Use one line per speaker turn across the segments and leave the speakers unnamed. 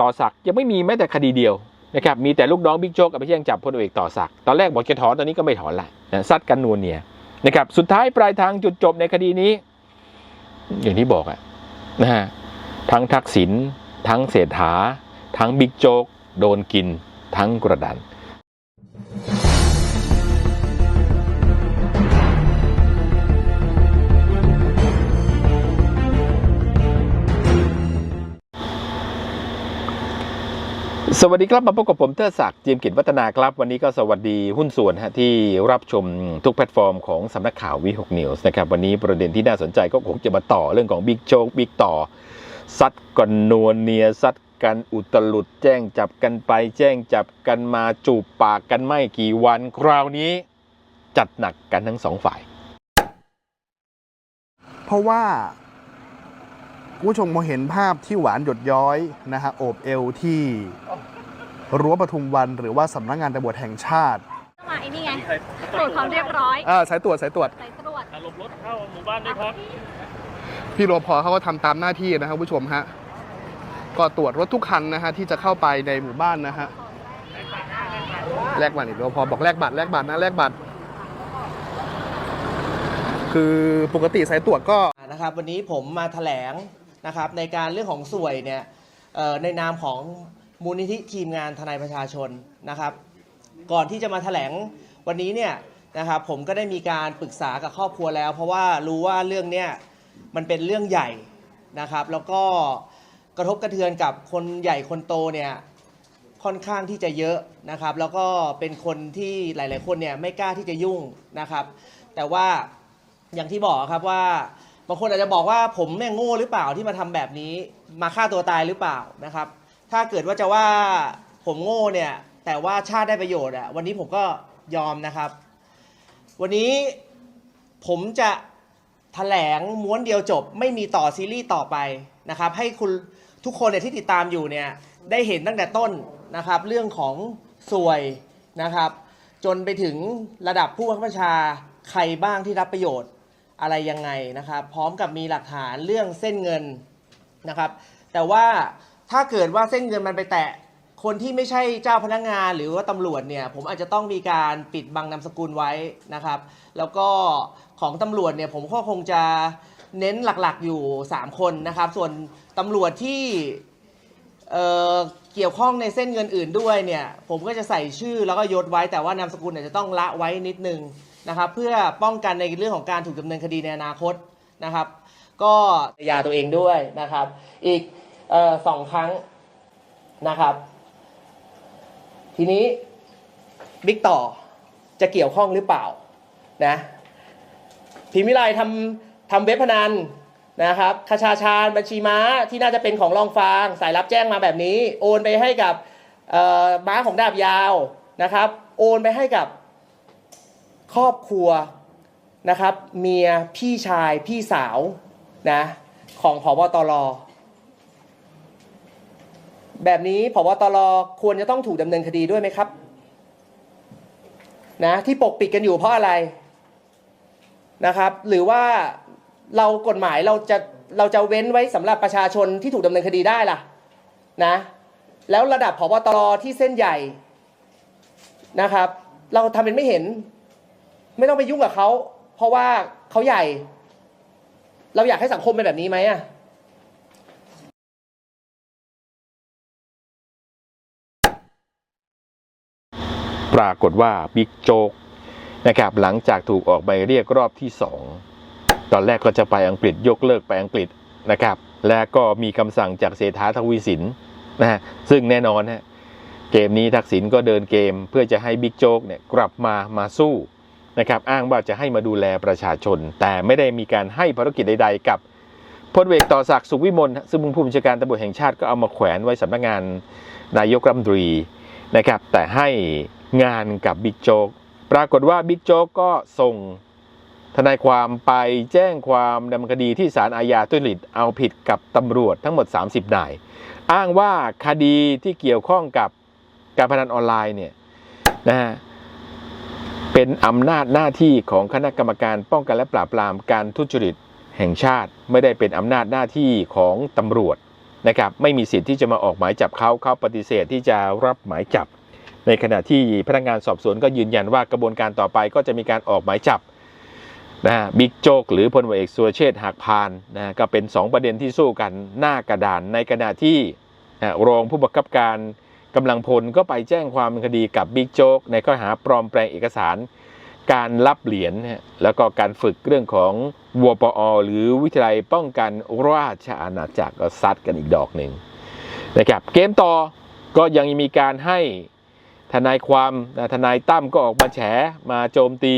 ต่อศักดิ์ยังไม่มีแม้แต่คดีเดียวนะครับมีแต่ลูกน้องบิ๊กโจ๊กกับไปแย่งจับพลเอกต่อศักดิ์ตอนแรกบอกจะถอนตอนนี้ก็ไม่ถอนละนะซัดกันนวลเนี่ยนะครับสุดท้ายปลายทางจุดจบในคดีนี้ อย่างที่บอกอะนะฮะทั้งทักษิณทั้งเศรษฐา ทั้งบิ๊กโจ๊กโดนกินทั้งกระดาน สวัสดีครับมาพบกับผมเทอศักดิ์เจียมกิจวัฒนาครับ วันนี้ก็สวัสดีหุ้นส่วนฮะที่รับชมทุกแพลตฟอร์มของสำนักข่าววิหกนิวส์นะครับวันนี้ประเด็นที่น่าสนใจก็คงจะมาต่อเรื่องของบิ๊กโจ๊กบิ๊กต่อซัดกันนวลเนียซัดกันอุตลุดแจ้งจับกันไป แจ้งจับกันมาจูบปากกันไม่กี่วันคราวนี้จัดหนักกันทั้งสองฝ่าย
เพราะว่าคุณผู้ชมมองเห็นภาพที่หวานหยดย้อยนะฮะโอบเอวที่ รั้วปทุมวัน หรือว่าสำนักงานตำรวจแห่งชาติ
มาไอ้นี่ไงตรวจความเรียบร้อย
อ่าสายตรวจสายตรวจ
สายตรวจ
หลบรถเข้าหมู่บ้านด้วยครับ
พี่รปภเขาก็ทำตามหน้าที่นะครับคุณผู้ชมฮะก็ตรวจรถทุกคันนะฮะที่จะเข้าไปในหมู่บ้านนะฮะแลกบัตรอีกรปภบอกแลกบัตรแลกบัตรนะแลกบัตร คือปกติสายตรวจก็
นะครับวันนี้ผมมาแถลงนะครับในการเรื่องของสวยเนี่ยเอ่อในนามของ มูลนิธิทีมงานทนายประชาชนนะครับ ก่อนที่จะมาแถลงวันนี้เนี่ยนะครับผมก็ได้มีการปรึกษากับครอบครัวแล้ว เพราะว่ารู้ว่าเรื่องเนี้ยมันเป็นเรื่องใหญ่นะครับ แล้วก็กระทบกระเทือนกับคนใหญ่คนโตเนี่ยค่อนข้างที่จะเยอะนะครับ แล้วก็เป็นคนที่หลาย ๆ คนเนี่ยไม่กล้าที่จะยุ่งนะครับ แต่ว่าอย่างที่บอกครับว่าบางคนอาจจะบอกว่าผมแม่งโง่หรือเปล่าที่มาทำแบบนี้ มาฆ่าตัวตายหรือเปล่านะครับ ถ้าเกิดว่าจะว่าผมโง่เนี่ย แต่ว่าชาติได้ประโยชน์อะวันนี้ผมก็ยอมนะครับ วันนี้ผมจะแถลงม้วนเดียวจบ ไม่มีต่อซีรีส์ต่อไปนะครับ ให้คุณทุกคนเนี่ยที่ติดตามอยู่เนี่ยได้เห็นตั้งแต่ต้นนะครับ เรื่องของสวยนะครับ จนไปถึงระดับผู้บังคับบัญชาใครบ้างที่รับประโยชน์อะไรยังไงนะครับ พร้อมกับมีหลักฐานเรื่องเส้นเงินนะครับ แต่ว่า ถ้าเกิดว่าเส้นเงินมันไปแตะคนที่ไม่ใช่เจ้าพนักงานหรือว่าตำรวจเนี่ยผมอาจจะต้องมีการปิดบังนามสกุลไว้นะครับ แล้วก็ของตำรวจเนี่ยผมก็คงจะเน้นหลักๆอยู่ 3 คนนะครับ ส่วนตำรวจที่เเกี่ยวข้องในเส้นเงินอื่นด้วยเนี่ยผมก็จะใส่ชื่อแล้วก็ยศไว้แต่ว่านามสกุลเนี่ยจะต้องละไว้นิดนึงนะครับ เพื่อป้องกันในเรื่องของการถูกดำเนินคดีในอนาคตนะครับ ก็ยาตัวเองด้วยนะครับ อีก เอ่อสองครั้งนะครับ ทีนี้บิ๊กต่อจะเกี่ยวข้องหรือเปล่านะพิมพ์วิไลทำทำเว็บพนันนะครับคาชาชาญบัญชีม้าที่น่าจะเป็นของรองฟาง สายรับแจ้งมาแบบนี้ โอนไปให้กับม้าของดาบยาวนะครับ โอนไปให้กับครอบครัวนะครับ เมียพี่ชายพี่สาวนะของผบตร แบบนี้ผบตรควรจะต้องถูกดำเนินคดีด้วยไหมครับ นะที่ปกปิดกันอยู่เพราะอะไรนะครับ หรือว่าเรากฎหมายเราจะเราจะเว้นไว้สำหรับประชาชนที่ถูกดำเนินคดีได้ล่ะนะแล้วระดับผบตรที่เส้นใหญ่นะครับ เราทำเป็นไม่เห็น ไม่ต้องไปยุ่งกับเขาเพราะว่าเขาใหญ่ เราอยากให้สังคมเป็นแบบนี้ไหมอะ
ปรากฏว่าบิ๊กโจ๊กนะครับหลังจากถูกออกใบเรียกรอบที่ 2 ตอนแรกก็จะไปอังกฤษยกเลิกไปอังกฤษนะครับ และก็มีคำสั่งจากเศรษฐาทวีสินนะฮะซึ่งแน่นอนฮะเกมนี้ทักษิณก็เดินเกมเพื่อจะให้บิ๊กโจ๊กเนี่ยกลับมามาสู้นะครับอ้างว่าจะให้มาดูแลประชาชน แต่ไม่ได้มีการให้ภารกิจใด ๆ กับพลเอกต่อศักดิ์สุขวิมลซึ่งผู้บัญชาการตำรวจแห่งชาติก็เอามาแขวนไว้สำนักงานนายกรัฐมนตรีนะครับแต่ให้ งานกับบิ๊กโจ๊กปรากฏว่าบิ๊กโจ๊กก็ส่งทนายความไปแจ้งความดำเนินคดีที่ศาลอาญาตุจริตเอาผิดกับตำรวจทั้งหมด 30 นาย อ้างว่าคดีที่เกี่ยวข้องกับการพนันออนไลน์เนี่ยนะฮะเป็นอำนาจหน้าที่ของคณะกรรมการป้องกันและปราบปรามการทุจริตแห่งชาติ ไม่ได้เป็นอำนาจหน้าที่ของตำรวจนะครับไม่มีสิทธิ์ที่จะมาออกหมายจับเขาเขาปฏิเสธที่จะรับหมายจับ ในขณะที่พนักงานสอบสวนก็ยืนยันว่ากระบวนการต่อไปก็จะมีการออกหมายจับนะฮะบิ๊กโจ๊กหรือพลวเอกสุรเชษฐ์หักพานนะฮะก็เป็น 2 ประเด็นที่สู้กันหน้ากระดาน ในขณะที่นะฮะรองผู้บังคับการกำลังพลก็ไปแจ้งความคดีกับบิ๊กโจ๊กในข้อหาปลอมแปลงเอกสาร การรับเหรียญแล้วก็การฝึกเรื่องของวปอ หรือวิทยาลัยป้องกันราชอาณาจักรก็ซัดกันอีกดอกหนึ่งนะครับเกมต่อก็ยังมีการให้ ทนายความนะทนายตั้มก็ออกมาแฉมาโจมตี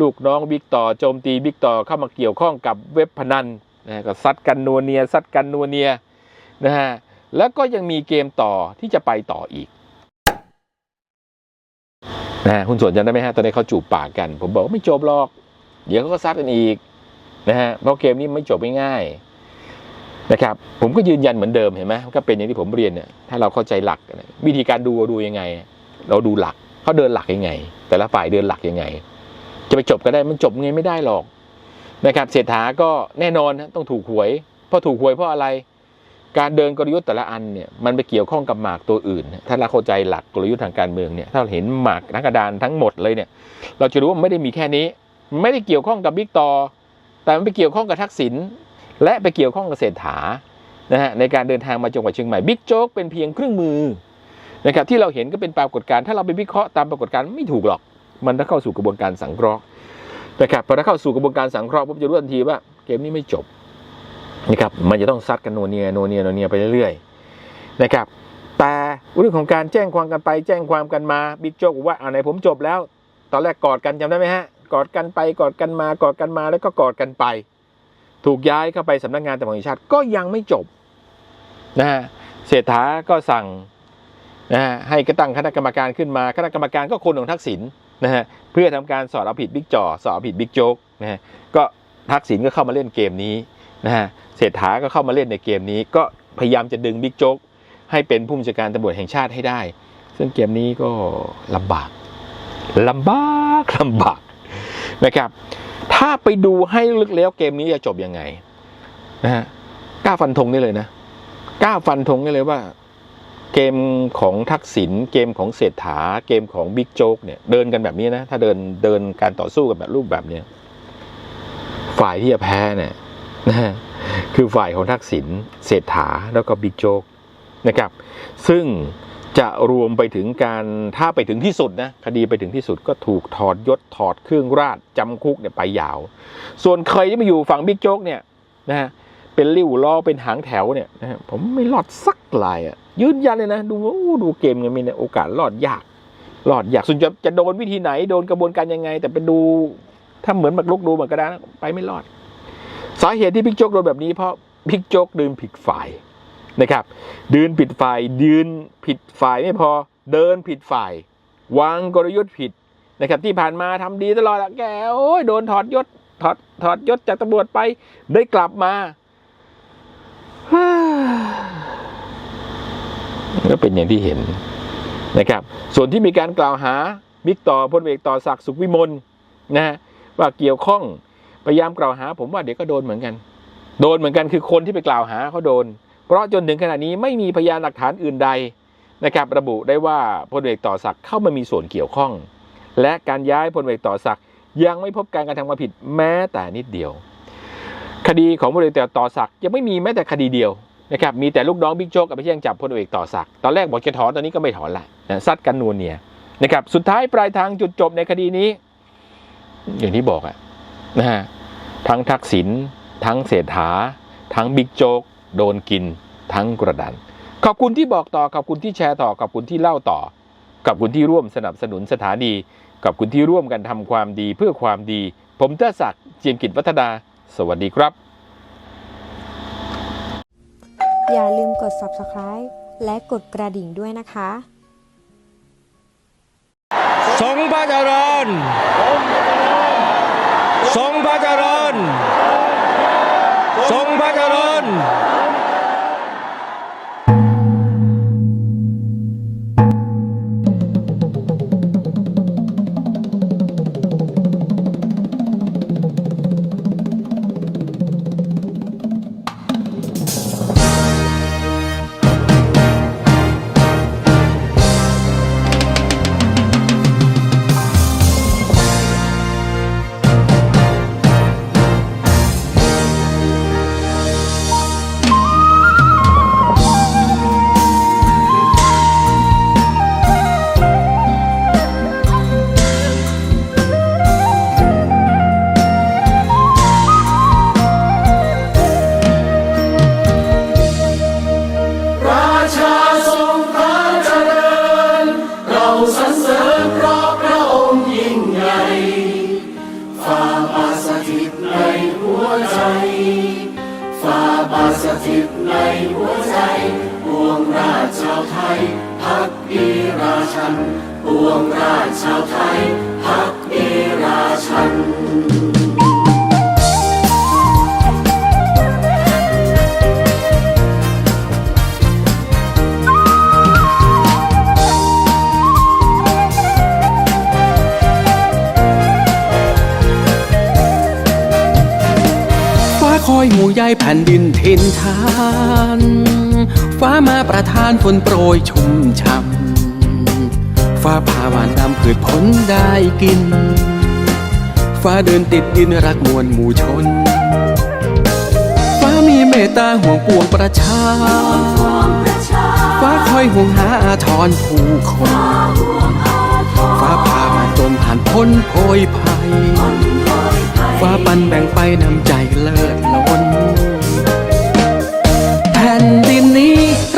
ลูกน้องบิ๊กต่อโจมตีบิ๊กต่อเข้ามาเกี่ยวข้องกับเว็บพนันนะก็ซัดกันนัวเนียซัดกันนัวเนียนะฮะแล้วก็ยังมีเกมต่อที่จะไปต่ออีกนะฮะคุณส่วนจำได้ไหมฮะตอนนี้เขาจูบปากกัน ผมบอกว่าไม่จบหรอก เดี๋ยวเขาก็ซัดกันอีกนะฮะเพราะเกมนี้ไม่จบไม่ง่ายนะครับผมก็ยืนยันเหมือนเดิมเห็นไหมก็เป็นอย่างที่ผมเรียนเนี่ยถ้าเราเข้าใจหลักวิธีการดูดูยังไง เราดูหลักเขาเดินหลักยังไง แต่ละฝ่ายเดินหลักยังไง จะไปจบก็ได้มันจบไงไม่ได้หรอกนะครับเศรษฐาก็แน่นอนนะต้องถูกหวยเพราะถูกหวยเพราะอะไร การเดินกลยุทธ์แต่ละอันเนี่ยมันไปเกี่ยวข้องกับหมากตัวอื่น ถ้าเราเข้าใจหลักกลยุทธ์ทางการเมืองเนี่ยถ้าเราเห็นหมากนักกระดานทั้งหมดเลยเนี่ยเราจะรู้ว่าไม่ได้มีแค่นี้ ไม่ได้เกี่ยวข้องกับบิ๊กต่อแต่มันไปเกี่ยวข้องกับทักษิณและไปเกี่ยวข้องกับเศรษฐานะฮะในการเดินทางมาจังหวัดเชียงใหม่บิ๊กโจ๊กเป็นเพียงเครื่องมือ นะครับที่เราเห็นก็เป็นปรากฏการณ์ถ้าเราไปวิเคราะห์ตามปรากฏการณ์ไม่ถูกหรอก มันต้องเข้าสู่กระบวนการสังเคราะห์นะครับพอถ้าเข้าสู่กระบวนการสังเคราะห์ผมจะรู้ทันทีว่าเกมนี้ไม่จบนะครับมันจะต้องซัดกันโนเนียโนเนียโนเนียไปเรื่อยๆนะครับแต่เรื่องของการแจ้งความกันไปแจ้งความกันมาบิ๊กโจ๊กบอกว่าอ่าไหนผมจบแล้ว ตอนแรกกอดกันจำได้ไหมฮะกอดกันไปกอดกันมากอดกันมาแล้วก็กอดกันไป ถูกย้ายเข้าไปสำนักงานตำรวจแห่งชาติก็ยังไม่จบนะฮะเศรษฐาก็สั่ง นะฮะให้กระตั้งคณะกรรมการขึ้นมาคณะกรรมการก็คนของทักษิณนะฮะเพื่อทำการสอบเอาผิดบิ๊กจอสอบเอาผิดบิ๊กโจ๊กนะฮะก็ทักษิณก็เข้ามาเล่นเกมนี้นะฮะเศรษฐาก็เข้ามาเล่นในเกมนี้ ก็พยายามจะดึงบิ๊กโจ๊กให้เป็นผู้บัญชาการตำรวจแห่งชาติให้ได้ ซึ่งเกมนี้ก็ลำบากลำบากลำบากนะครับ ถ้าไปดูให้ลึกแล้วเกมนี้จะจบยังไงนะฮะกล้าฟันธงได้เลยนะกล้าฟันธงได้เลยว่า เกมของทักษิณเกมของเศรษฐา เกมของบิ๊กโจ๊กเนี่ยเดินกันแบบนี้นะ ถ้าเดินเดินการต่อสู้กันแบบรูปแบบเนี้ยฝ่ายที่จะแพ้เนี่ยนะฮะคือฝ่ายของทักษิณเศรษฐาแล้วก็บิ๊กโจ๊กนะครับ ซึ่งจะรวมไปถึงการถ้าไปถึงที่สุดนะคดีไปถึงที่สุดก็ถูกถอดยศถอดเครื่องราชจำคุกเนี่ยไปยาว ส่วนเคยที่มาอยู่ฝั่งบิ๊กโจ๊กเนี่ยนะฮะเป็นริ้วล้อเป็นหางแถวเนี่ยนะฮะผมไม่รอดสักลายอะ ยืนยันเลยนะ ดูว่าดูเกมกันมีเนี่ยโอกาสรอดยากรอดยากส่วนจะจะโดนวิธีไหนโดนกระบวนการยังไง แต่ไปดูถ้าเหมือนมักลุกดูเหมือนกระดานไปไม่รอด สาเหตุที่บิ๊กโจ๊กโดนแบบนี้เพราะบิ๊กโจ๊กเดินผิดฝ่ายนะครับเดินผิดฝ่ายยืนผิดฝ่ายไม่พอเดินผิดฝ่ายวางกลยุทธ์ผิดนะครับที่ผ่านมาทำดีตลอดอะแกโอ้ยโดนถอดยศถอดถอดยศจากตำรวจไปได้กลับมา ก็เป็นอย่างที่เห็นนะครับ ส่วนที่มีการกล่าวหาบิ๊กต่อพลเอกต่อศักดิ์สุขวิมลนะฮะว่าเกี่ยวข้องพยายามกล่าวหา ผมว่าเดี๋ยวก็โดนเหมือนกัน โดนเหมือนกันคือคนที่ไปกล่าวหาเขาโดน เพราะจนถึงขณะนี้ไม่มีพยานหลักฐานอื่นใดนะครับระบุได้ว่าพลเอกต่อศักดิ์เข้ามามีส่วนเกี่ยวข้อง และการย้ายพลเอกต่อศักดิ์ยังไม่พบการกระทำความผิดแม้แต่นิดเดียว คดีของพลเอกต่อศักดิ์ยังไม่มีแม้แต่คดีเดียว นะครับมีแต่ลูกน้องบิ๊กโจ๊กกับไปแย่งจับพลเอกต่อศักดิ์ตอนแรกบอกจะถอนตอนนี้ก็ไม่ถอนละนะซัดกันนัวเนี่ยนะครับสุดท้ายปลายทางจุดจบในคดีนี้ อย่างที่บอกอะนะฮะทั้งทักษิณทั้งเศรษฐา ทั้งบิ๊กโจ๊กโดนกิน ทั้งกระดัน ขอบคุณที่บอกต่อขอบคุณที่แชร์ต่อขอบคุณที่เล่าต่อขอบคุณที่ร่วมสนับสนุนสถานีขอบคุณที่ร่วมกันทำความดีเพื่อความดี ผมเตศักดิ์เจียมกิจวัฒนา สวัสดีครับ
อย่าลืมกด subscribe และกดกระดิ่งด้วยนะคะ
ทรงพระเจริญ ทรงพระเจริญ ทรงพระเจริญา
วไทยพักดีราชันปวงราชชาวไทยพักดีราชัน
ฟ้าคอยห่วงใยแผ่นดินถิ่นฐาน ฟ้ามาประทานฝนโปรยชุ่มช่ำฟ้าผ่าหวานดำผืชผลได้กิน ฟ้าเดินติดดินรักมวลหมู่ชน ฟ้ามีเมตตาห่วงปวงประชา ฟ้าคอยห่วงหาอาทรผู้คน ฟ้าพามาจนผ่านพ้นโพยภัย ฟ้าปันแบ่งไปนำใจเลิศล้น